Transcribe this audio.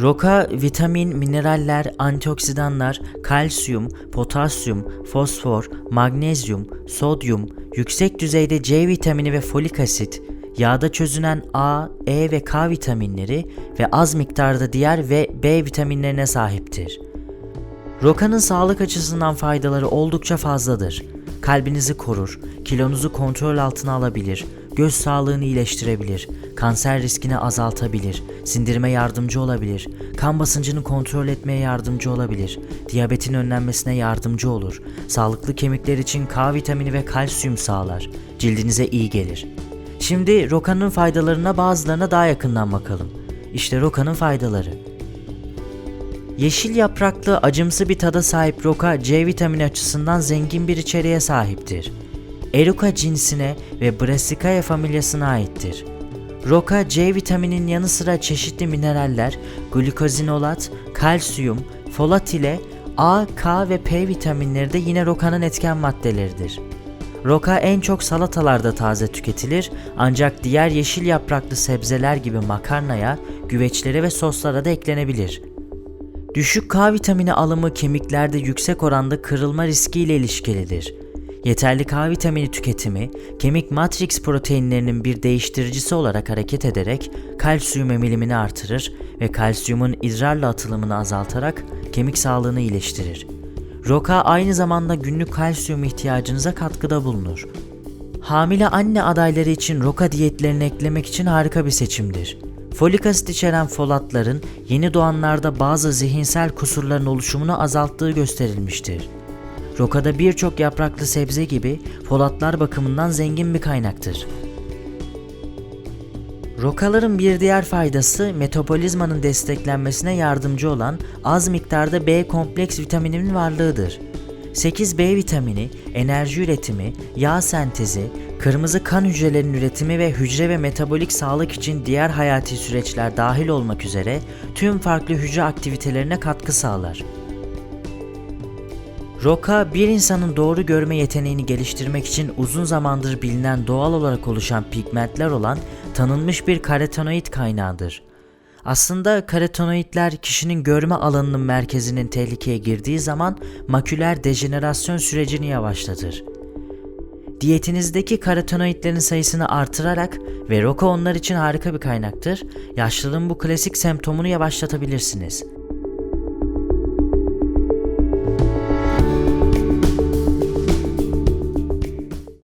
Roka vitamin, mineraller, antioksidanlar, kalsiyum, potasyum, fosfor, magnezyum, sodyum, yüksek düzeyde C vitamini ve folik asit, yağda çözünen A, E ve K vitaminleri ve az miktarda diğer ve B vitaminlerine sahiptir. Roka'nın sağlık açısından faydaları oldukça fazladır. Kalbinizi korur, kilonuzu kontrol altına alabilir, göz sağlığını iyileştirebilir, kanser riskini azaltabilir, sindirime yardımcı olabilir, kan basıncını kontrol etmeye yardımcı olabilir, diyabetin önlenmesine yardımcı olur, sağlıklı kemikler için K vitamini ve kalsiyum sağlar, cildinize iyi gelir. Şimdi Roka'nın faydalarına bazılarına daha yakından bakalım. İşte Roka'nın faydaları. Yeşil yapraklı acımsı bir tada sahip roka C vitamini açısından zengin bir içeriğe sahiptir. Eruca cinsine ve Brassicaea familyasına aittir. Roka C vitaminin yanı sıra çeşitli mineraller, glukozinolat, kalsiyum, folat ile A, K ve P vitaminleri de yine rokanın etken maddeleridir. Roka en çok salatalarda taze tüketilir ancak diğer yeşil yapraklı sebzeler gibi makarnaya, güveçlere ve soslara da eklenebilir. Düşük K vitamini alımı kemiklerde yüksek oranda kırılma riskiyle ilişkilidir. Yeterli K vitamini tüketimi, kemik matrix proteinlerinin bir değiştiricisi olarak hareket ederek kalsiyum emilimini artırır ve kalsiyumun idrarla atılımını azaltarak kemik sağlığını iyileştirir. Roka aynı zamanda günlük kalsiyum ihtiyacınıza katkıda bulunur. Hamile anne adayları için roka diyetlerini eklemek için harika bir seçimdir. Folik asit içeren folatların yeni doğanlarda bazı zihinsel kusurların oluşumunu azalttığı gösterilmiştir. Rokada birçok yapraklı sebze gibi folatlar bakımından zengin bir kaynaktır. Rokaların bir diğer faydası metabolizmanın desteklenmesine yardımcı olan az miktarda B kompleks vitaminin varlığıdır. 8 B vitamini, enerji üretimi, yağ sentezi, kırmızı kan hücrelerinin üretimi ve hücre ve metabolik sağlık için diğer hayati süreçler dahil olmak üzere tüm farklı hücre aktivitelerine katkı sağlar. Roka bir insanın doğru görme yeteneğini geliştirmek için uzun zamandır bilinen doğal olarak oluşan pigmentler olan tanınmış bir karotenoid kaynağıdır. Aslında karotenoidler kişinin görme alanının merkezinin tehlikeye girdiği zaman maküler dejenerasyon sürecini yavaşlatır. Diyetinizdeki karotenoidlerin sayısını artırarak ve roka onlar için harika bir kaynaktır, yaşlılığın bu klasik semptomunu yavaşlatabilirsiniz.